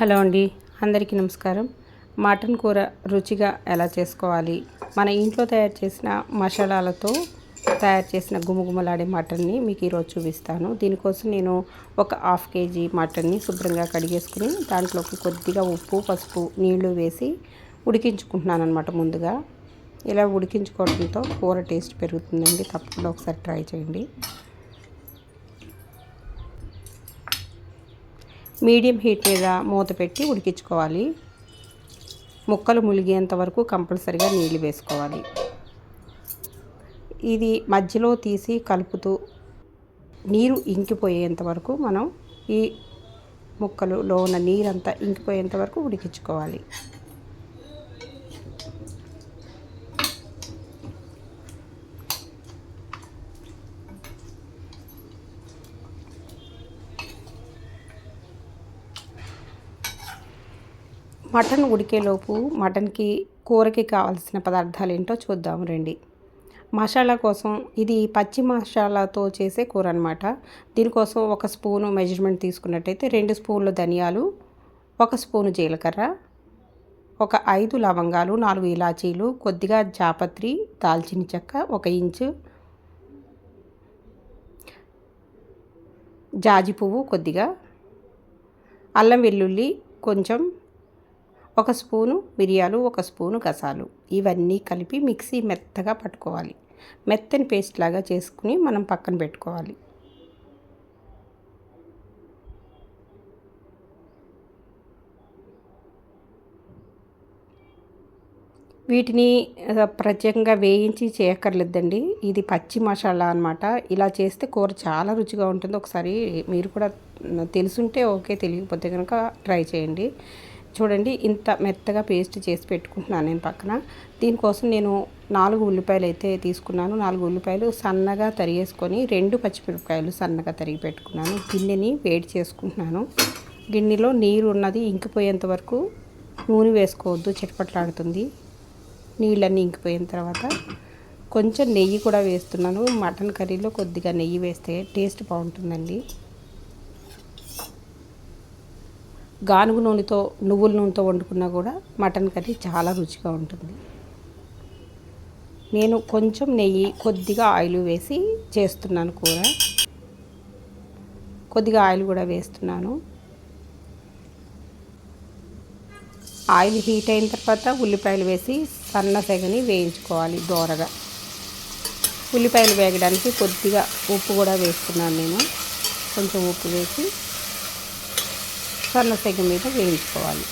Hello అండి అందరికీ నమస్కారం. మటన్ కూర రుచిగా ఎలా చేసుకోవాలి? మన ఇంట్లో తయారు చేసిన మసాలాలతో తయారు చేసిన గుమగుమలాడే మటన్ని మీకు ఈరోజు చూపిస్తాను. దీనికోసం నేను ఒక హాఫ్ కేజీ మటన్ని శుభ్రంగా కడిగేసుకుని దాంట్లోకి కొద్దిగా ఉప్పు పసుపు నీళ్ళు వేసి ఉడికించుకుంటున్నాను అనమాట ముందుగా. ఇలా ఉడికించుకోవడంతో కూర టేస్ట్ పెరుగుతుందండి. తప్పకుండా ఒకసారి ట్రై చేయండి. మీడియం హీట్ మీద మూత పెట్టి ఉడికించుకోవాలి. ముక్కలు ములిగేంత వరకు కంపల్సరిగా నీళ్ళు వేసుకోవాలి. ఇది మధ్యలో తీసి కలుపుతూ నీరు ఇంకిపోయేంత వరకు మనం ఈ ముక్కలులో ఉన్న నీరంతా ఇంకిపోయేంత వరకు ఉడికించుకోవాలి. మటన్ ఉడికేలోపు మటన్కి కూరకి కావాల్సిన పదార్థాలు ఏంటో చూద్దాం రండి. మసాలా కోసం ఇది పచ్చి మసాలాతో చేసే కూర అనమాట దీనికోసం ఒక స్పూను మెజర్మెంట్ తీసుకున్నట్టయితే రెండు స్పూన్లు ధనియాలు ఒక స్పూను జీలకర్ర ఒక ఐదు లవంగాలు నాలుగు ఇలాచీలు కొద్దిగా జాపత్రి దాల్చిన చెక్క ఒక ఇంచు జాజి పువ్వు కొద్దిగా అల్లం వెల్లుల్లి కొంచెం ఒక స్పూను మిరియాలు ఒక స్పూను గసాలు. ఇవన్నీ కలిపి మిక్సీ మెత్తగా పట్టుకోవాలి. మెత్తని పేస్ట్ లాగా చేసుకుని మనం పక్కన పెట్టుకోవాలి. వీటిని ప్రత్యేకంగా వేయించి చేయక్కర్లేదండి. ఇది పచ్చి మసాలా అనమాట ఇలా చేస్తే కూర చాలా రుచిగా ఉంటుంది. ఒకసారి మీరు కూడా తెలుసుంటే ఓకే తెలియకపోతే కనుక ట్రై చేయండి. చూడండి ఇంత మెత్తగా పేస్ట్ చేసి పెట్టుకుంటున్నాను నేను పక్కన. దీనికోసం నేను నాలుగు ఉల్లిపాయలు అయితే తీసుకున్నాను. నాలుగు ఉల్లిపాయలు సన్నగా తరిగేసుకొని రెండు పచ్చిమిరపకాయలు సన్నగా తరిగి పెట్టుకున్నాను. గిన్నెని వేడి చేసుకుంటున్నాను. గిన్నెలో నీరు ఉన్నది ఇంకిపోయేంత వరకు నూనె వేసుకోవద్దు చిటపట్లాడుతుంది. నీళ్ళన్నీ ఇంకిపోయిన తర్వాత కొంచెం నెయ్యి కూడా వేస్తున్నాను. మటన్ కర్రీలో కొద్దిగా నెయ్యి వేస్తే టేస్ట్ బాగుంటుందండి. గానుగు నూనెతో నువ్వుల నూనెతో వండుకున్నా కూడా మటన్ కర్రీ చాలా రుచిగా ఉంటుంది. నేను కొంచెం నెయ్యి కొద్దిగా ఆయిల్ వేసి చేస్తున్నాను కూర. కొద్దిగా ఆయిల్ కూడా వేస్తున్నాను. ఆయిల్ హీట్ అయిన తర్వాత ఉల్లిపాయలు వేసి సన్న సెగని వేయించుకోవాలి దోరగా. ఉల్లిపాయలు వేగడానికి కొద్దిగా ఉప్పు కూడా వేస్తున్నాను నేను. కొంచెం ఉప్పు వేసి సన్న సెగ మీద వేయించుకోవాలి.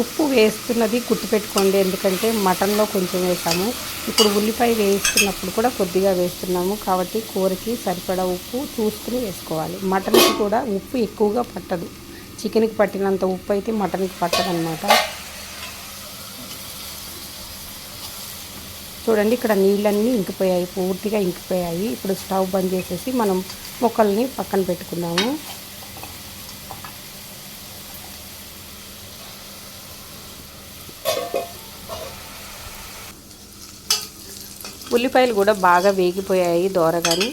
ఉప్పు వేస్తున్నది గుర్తుపెట్టుకోండి ఎందుకంటే మటన్లో కొంచెం వేసాము. ఇప్పుడు ఉల్లిపాయ వేయిస్తున్నప్పుడు కూడా కొద్దిగా వేస్తున్నాము. కాబట్టి కూరకి సరిపడా ఉప్పు చూసుకుని వేసుకోవాలి. మటన్కి కూడా ఉప్పు ఎక్కువగా పట్టదు. చికెన్కి పట్టినంత ఉప్పు అయితే మటన్కి పట్టదనమాట చూడండి ఇక్కడ నీళ్ళన్నీ ఇంకిపోయాయి పూర్తిగా ఇంకిపోయాయి. ఇప్పుడు స్టవ్ బంద్ చేసేసి మనం మొక్కల్ని పక్కన పెట్టుకుందాము. ఉల్లిపాయలు కూడా బాగా వేగిపోయాయి దోరగాని.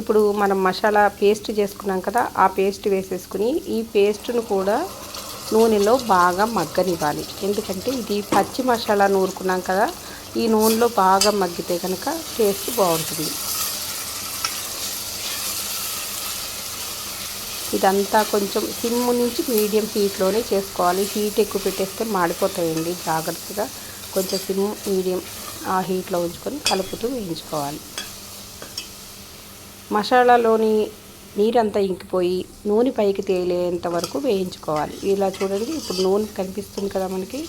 ఇప్పుడు మనం మసాలా పేస్ట్ చేసుకున్నాం కదా ఆ పేస్ట్ వేసేసుకుని ఈ పేస్ట్ను కూడా నూనెలో బాగా మగ్గనివ్వాలి. ఎందుకంటే ఇది పచ్చి మసాలా నూరుకున్నాం కదా ఈ నూనెలో బాగా మగ్గితే కనుక టేస్ట్ బాగుంటుంది. ఇదంతా కొంచెం సిమ్ నుంచి మీడియం హీట్లోనే చేసుకోవాలి. హీట్ ఎక్కువ పెట్టేస్తే మాడిపోతాయండి. జాగ్రత్తగా కొంచెం సిమ్ మీడియం ఆ హీట్లో ఉంచుకొని కలుపుతూ వేయించుకోవాలి. మసాలాలోని నీరంతా ఇంకిపోయి నూనె పైకి తేలేంత వరకు వేయించుకోవాలి. ఇలా చూడండి ఇప్పుడు నూనె కనిపిస్తుంది కదా మనకి.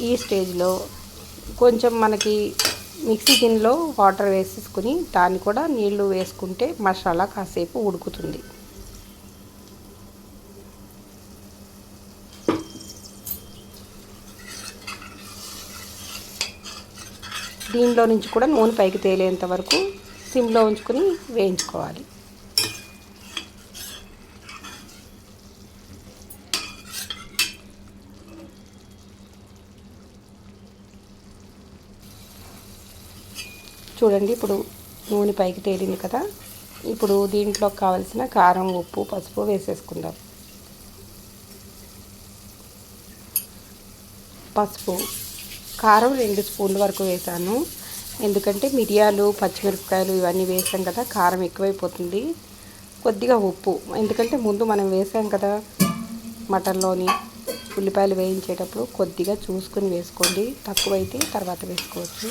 ఈ స్టేజ్లో కొంచెం మనకి మిక్సీ గిన్నెలో వాటర్ వేసేసుకుని దాన్ని కూడా నీళ్ళు వేసుకుంటే మసాలా కాసేపు ఉడుకుతుంది. దీనిలో నుంచి కూడా నూనె పైకి తేలేంత వరకు సిమ్లో ఉంచుకొని వేయించుకోవాలి. చూడండి ఇప్పుడు నూనె పైకి తేలింది కదా. ఇప్పుడు దీంట్లో కావలసిన కారం ఉప్పు పసుపు వేసేసుకుందాం. పసుపు. కారం రెండు స్పూన్ల వరకు వేసాను. ఎందుకంటే మిరియాలు పచ్చిమిరపకాయలు ఇవన్నీ వేసాం కదా కారం ఎక్కువైపోతుంది. కొద్దిగా ఉప్పు. ఎందుకంటే ముందు మనం వేసాం కదా మటన్లోని ఉల్లిపాయలు వేయించేటప్పుడు కొద్దిగా చూసుకుని వేసుకోండి. తక్కువైతే తర్వాత వేసుకోవచ్చు.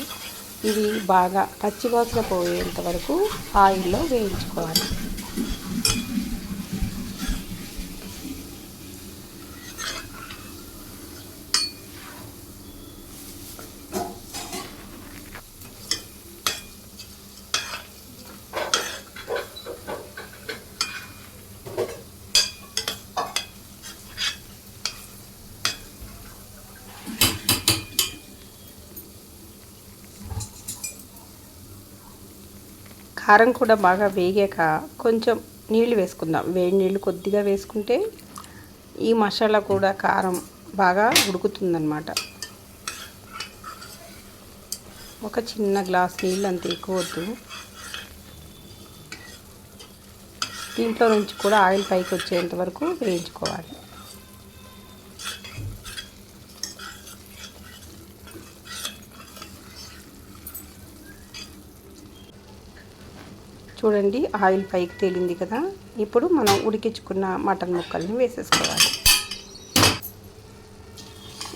ఇవి బాగా పచ్చివాసన పోయేంత వరకు ఆయిల్లో వేయించుకోవాలి. కారం కూడా బాగా వేగాక కొంచెం నీళ్ళు వేసుకుందాం. వేడి నీళ్ళు కొద్దిగా వేసుకుంటే ఈ మసాలా కూడా కారం బాగా ఉడుకుతుందన్నమాట. ఒక చిన్న గ్లాస్ నీళ్ళు అంత ఎక్కువ వద్దు. దీంట్లో నుంచి కూడా ఆయిల్ పైకి వచ్చేంత వరకు వేయించుకోవాలి. చూడండి ఆయిల్ పైకి తేలింది కదా. ఇప్పుడు మనం ఉడికించుకున్న మటన్ ముక్కల్ని వేసేసుకోవాలి.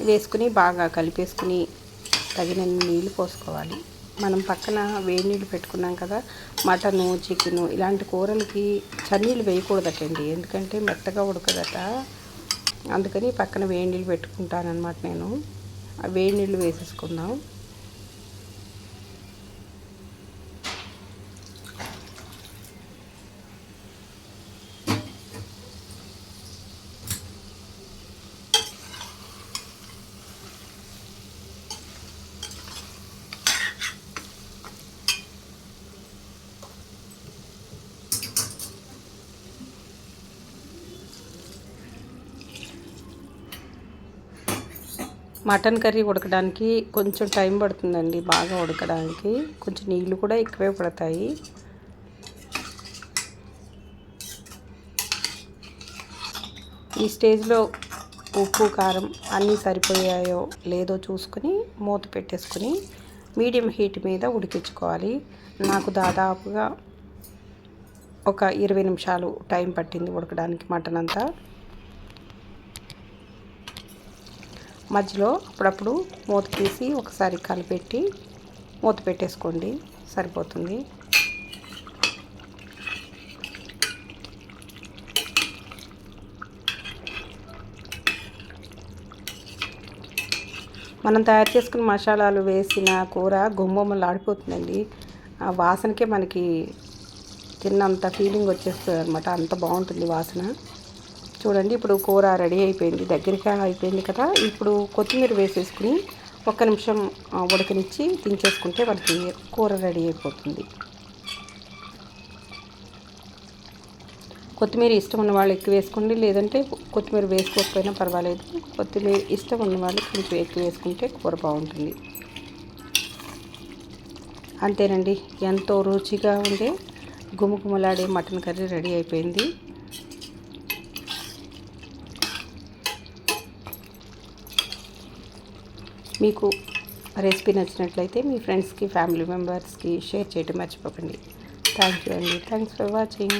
వేసుకుని బాగా కలిపేసుకుని తగినన్ని నీళ్ళు పోసుకోవాలి. మనం పక్కన వేడి నీళ్ళు పెట్టుకున్నాం కదా మటను చికెను ఇలాంటి కూరలకి చన్నీళ్ళు వేయకూడదటండి. ఎందుకంటే మెత్తగా ఉడకదట. అందుకని పక్కన వేడి నీళ్ళు పెట్టుకుంటానమాట నేను. వేడి నీళ్ళు వేసేసుకుందాం. మటన్ కర్రీ ఉడకడానికి కొంచెం టైం పడుతుందండి బాగా ఉడకడానికి. కొంచెం నీళ్ళు కూడా ఎక్కువే పడతాయి. ఈ స్టేజ్లో ఉప్పు కారం అన్నీ సరిపోయాయో లేదో చూసుకుని మూత పెట్టేసుకుని మీడియం హీట్ మీద ఉడికించుకోవాలి. నాకు దాదాపుగా ఒక ఇరవై నిమిషాలు టైం పట్టింది ఉడకడానికి మటన్ అంతా. మధ్యలో అప్పుడప్పుడు మూత తీసి ఒకసారి కలిపెట్టి మూత పెట్టేసుకోండి. సరిపోతుంది. మనం తయారు చేసుకున్న మసాలాలు వేసిన కూర గుమ్మమ్మలు ఆడిపోతుందండి. ఆ వాసనకే మనకి తిన్నంత ఫీలింగ్ వచ్చేస్తుంది అనమాట అంత బాగుంటుంది వాసన. చూడండి ఇప్పుడు కూర రెడీ అయిపోయింది దగ్గరగా అయిపోయింది కదా. ఇప్పుడు కొత్తిమీర వేసేసుకుని ఒక్క నిమిషం ఉడకనిచ్చి దించేసుకుంటే మనకి కూర రెడీ అయిపోతుంది. కొత్తిమీర ఇష్టం ఉన్న వాళ్ళు ఎక్కువ వేసుకోండి లేదంటే కొత్తిమీర వేసుకోకపోయినా పర్వాలేదు. కొత్తిమీర ఇష్టం ఉన్న వాళ్ళు కొంచెం ఎక్కువ వేసుకుంటే కూర బాగుంటుంది. అంతేనండి ఎంతో రుచిగా ఉండే గుమగుమలాడే మటన్ కర్రీ రెడీ అయిపోయింది. మీకు రెసిపీ నచ్చినట్లయితే మీ ఫ్రెండ్స్కి ఫ్యామిలీ మెంబర్స్కి షేర్ చేయడం మర్చిపోకండి. థ్యాంక్ యూ అండి. Thanks for watching